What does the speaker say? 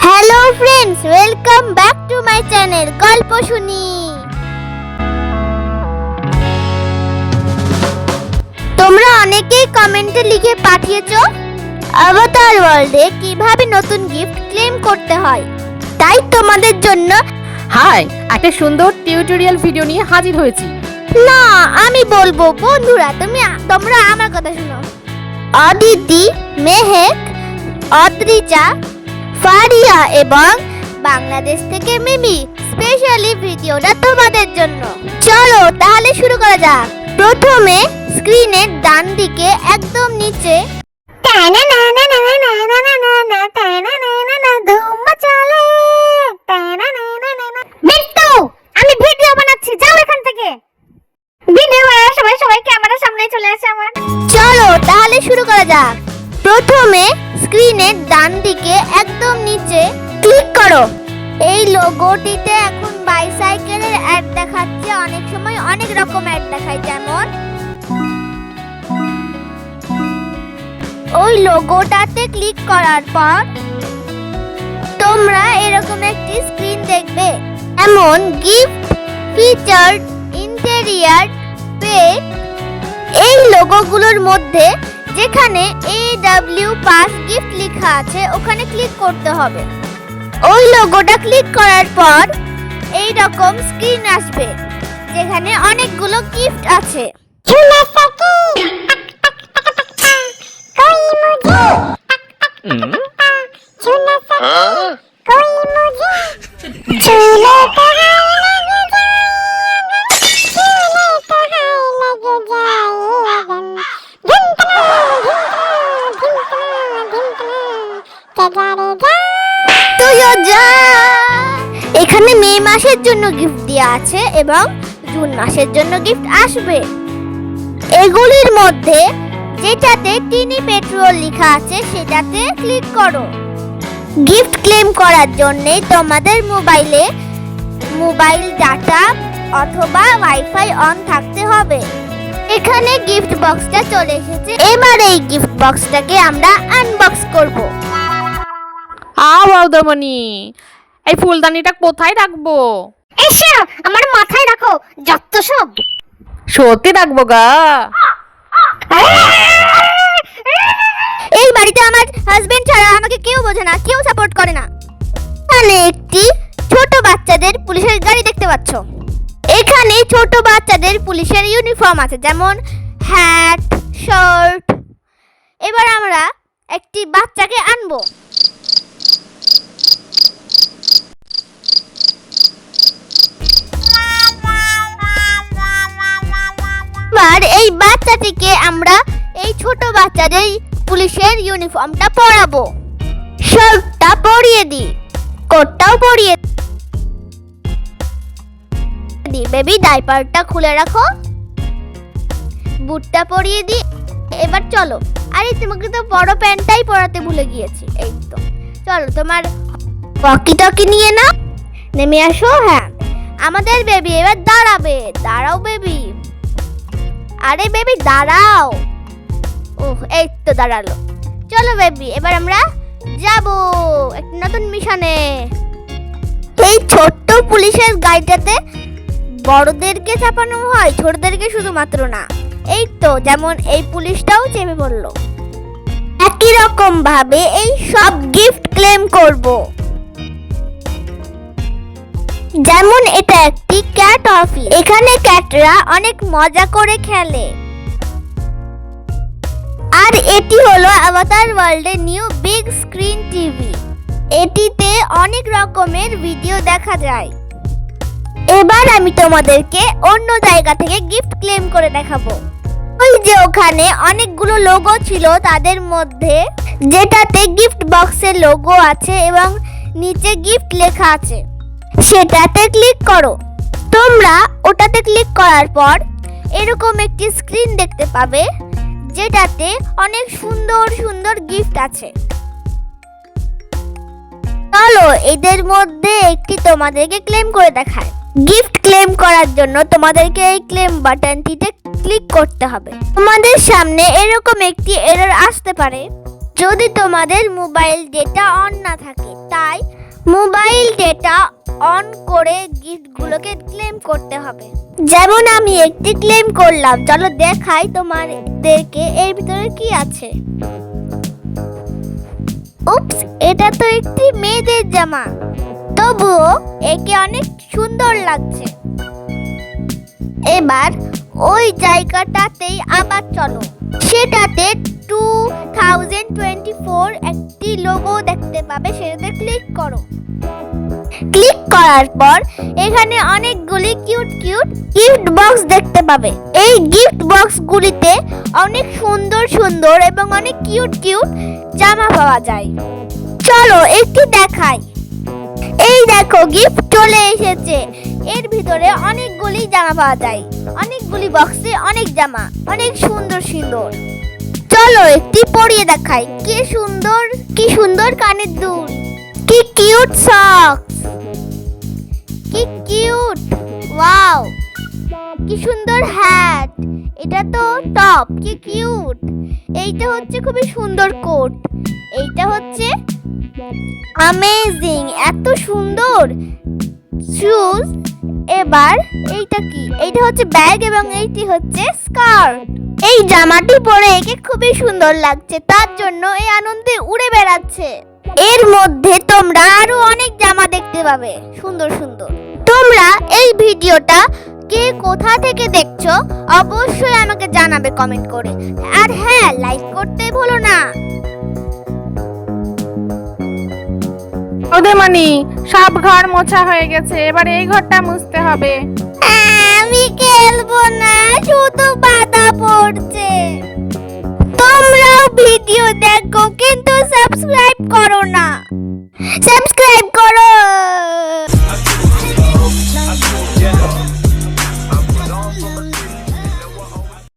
Hello friends welcome back to my channel গল্প শুনি তোমরা অনেকেই কমেন্টে লিখে পাঠিয়েছো অবতার ওয়ার্ল্ডে কীভাবে নতুন গিফট ক্লেম করতে হয়। তাই তোমাদের জন্য হাই একটা সুন্দর টিউটোরিয়াল ভিডিও নিয়ে হাজির হয়েছি। না, আমি বলব। বন্ধুরা, তুমি তোমরা আমার কথা শোনো। অদিতি, মেহেক, অদ্রিজা, ফারিয়া এবং বাংলাদেশ থেকে মিমি স্পেশালি ভিডিওটা তোমাদের জন্য। চলো, তাহলে শুরু করা যাক। প্রথমে স্ক্রিনের ডান দিকে একদম নিচে বিট্টু যাক প্রথমে স্ক্রিনের ডান দিকে একদম নিচে ক্লিক করো। এই লোগোটিতে এখন বাইসাইকেলের অ্যাড দেখাচ্ছে। অনেক সময় অনেক রকম অ্যাড দেখায়। যেমন ওই লোগোটাতে ক্লিক করার পর তোমরা এরকম একটি স্ক্রিন দেখবে। এমন গিফট ফিচার্ড ইন্টেরিয়ার পেক এই লোগোগুলোর মধ্যে যেখানে এ পাস গিফট লেখা আছে ওখানে ক্লিক করতে হবে ওই লোগোটা ক্লিক করার পর এই রকম স্ক্রিন আসবে যেখানে অনেকগুলো গিফট আছে তুইও এখানে মে মাসের জন্য গিফট দেওয়া আছে এবং জুন মাসের জন্য গিফট আসবে। এগুলির মধ্যে যেটাতে টিনি পেট্রোল লেখা আছে সেটাতে ক্লিক করো। গিফট ক্লেম করার জন্য তোমাদের মোবাইলে মোবাইল ডাটা অথবা ওয়াইফাই অন থাকতে হবে। এখানে গিফট বক্সটা চলে এসেছে। এবার এই গিফট বক্সটাকে আমরা আনবক্স করব। আ বৌদমণি এই ফুলদানিটা কোথায় রাখব? এসে আমার মাথায় রাখো যত সব। সত্যি রাখব গা। এই বাড়িতে আমার হাজবেন্ড ছাড়া আমাকে কেউ বোঝে না কেউ সাপোর্ট করে না। এখানে একটি ছোট বাচ্চাদের পুলিশের গাড়ি দেখতে পাচ্ছ। এখানে ছোট বাচ্চাদের পুলিশের ইউনিফর্ম আছে যেমন হ্যাট শার্ট এবার আমরা একটি বাচ্চাকে আনব। এবার এই বাচ্চাটিকে আমরা এই ছোট বাচ্চাদের পুলিশের ইউনিফর্মটা পরাবো। শার্টটা পরিয়ে দিই কোটটাও পরিয়ে দিই বেবি, ডাইপারটা খুলে রাখো। বুটটা পরিয়ে দিই এবার চলো, আরে তোমাকে তো বড় প্যান্টটাই পরাতে ভুলে গিয়েছি। এই তো, চলো তোমার পকি টকি নিয়ে নাও। নেমে আসো হ্যাঁ। আমাদের বেবি এবার দাঁড়াবে। দাঁড়াও বেবি। আরে বেবি দাঁড়াও। ওহ এই তো দাঁড়াল। চলো বেবি এবার আমরা যাব একটা নতুন মিশনে। এই ছোট্ট পুলিশের গাড়িটাতে বড়দেরকে চাপানো হয়, ছোটদেরকে শুধুমাত্র না। এই তো, যেমন এই পুলিশটাও চেপে পড়ল একই রকম ভাবে এই সব গিফট ক্লেম করব। যেমন এটা একটি ক্যাট অফিস এখানে ক্যাটরা অনেক মজা করে খেলে। আর এটি হলো অবতার ওয়ার্ল্ডের নিউ বিগ স্ক্রিন টিভি এটিতে অনেক রকমের ভিডিও দেখা যায়। এবার আমি তোমাদেরকে অন্য জায়গা থেকে গিফট ক্লেম করে দেখাবো। ওই যে ওখানে অনেকগুলো লোগো ছিল তাদের মধ্যে। যেটাতে গিফট বক্সের লোগো আছে এবং নিচে গিফট লেখা আছে। সেটাতে ক্লিক করো। তোমরা ওটাতে ক্লিক করার পর এরকম একটি স্ক্রিন দেখতে পাবে, যেটাতে অনেক সুন্দর সুন্দর গিফট আছে। চলো, এদের মধ্যে একটি তোমাদেরকে ক্লেম করে দেখায়। গিফট ক্লেম করার জন্য তোমাদেরকে এই ক্লেম বাটনটিতে ক্লিক করতে হবে। তোমাদের সামনে এরকম একটি এরর আসতে পারে। যদি তোমাদের মোবাইল ডেটা অন না থাকে, তাই মোবাইল ডেটা অন করে গিফটগুলোকে ক্লেম করতে হবে। যেমন আমি একটি ক্লেম করলাম চলো দেখাই তোমাদেরকে এর ভিতরে কি আছে। উপস এটা তো একটি মেয়েদের জামা। তবুও একে অনেক সুন্দর লাগছে। এবার ওই জায়গাটাতেই আবার চলো। সেটাতে টু থাউজেন্ড টোয়েন্টি ফোর একটি লোগো দেখতে পাবে, সেটাতে ক্লিক করো। ক্লিক করার পর এখানে অনেকগুলি কিউট কিউট গিফট বক্স দেখতে পাবে। এই গিফট বক্সগুলিতে অনেক সুন্দর সুন্দর এবং অনেক কিউট কিউট জামা পাওয়া যায়। চলো একটি দেখাই। এই দেখো গিফট চলে এসেছে। এর ভিতরে অনেকগুলি জামা পাওয়া যায়। অনেকগুলি বক্সে অনেক জামা, অনেক সুন্দর সুন্দর। চলো একটি পরিয়ে দেখাই। কি সুন্দর কি সুন্দর কানের দুল। কি কিউট সক্স কি কিউট ওয়াও কি সুন্দর হ্যাট এটা তো টপ কি কিউট এইটা হচ্ছে খুবই সুন্দর কোট এইটা হচ্ছে অ্যামেজিং এত সুন্দর! শুজ এবার এইটা কি? এইটা হচ্ছে ব্যাগ এবং এইটি হচ্ছে স্কার্ট এই জামাটি পরে একে খুবই সুন্দর লাগছে, তার জন্য এই আনন্দে উড়ে বেড়াচ্ছে। এর মধ্যে তোমরা আরও অনেক জামা দেখতে পাবে। সুন্দর সুন্দর। তোমরা এই ভিডিওটা কে কোথা থেকে দেখছ, অবশ্যই আমাকে জানাবে কমেন্ট করে। আর হ্যাঁ লাইক করতে ভুলো না। ওদের মানি, সব ঘর মোছা হয়ে গেছে, এবার এই ঘরটা মুছতে হবে। আমি খেলব না, শুধু বাধা পড়ছে। তোমরাও ভিডিও দেখো, কিন্তু সাবস্ক্রাইব করো না।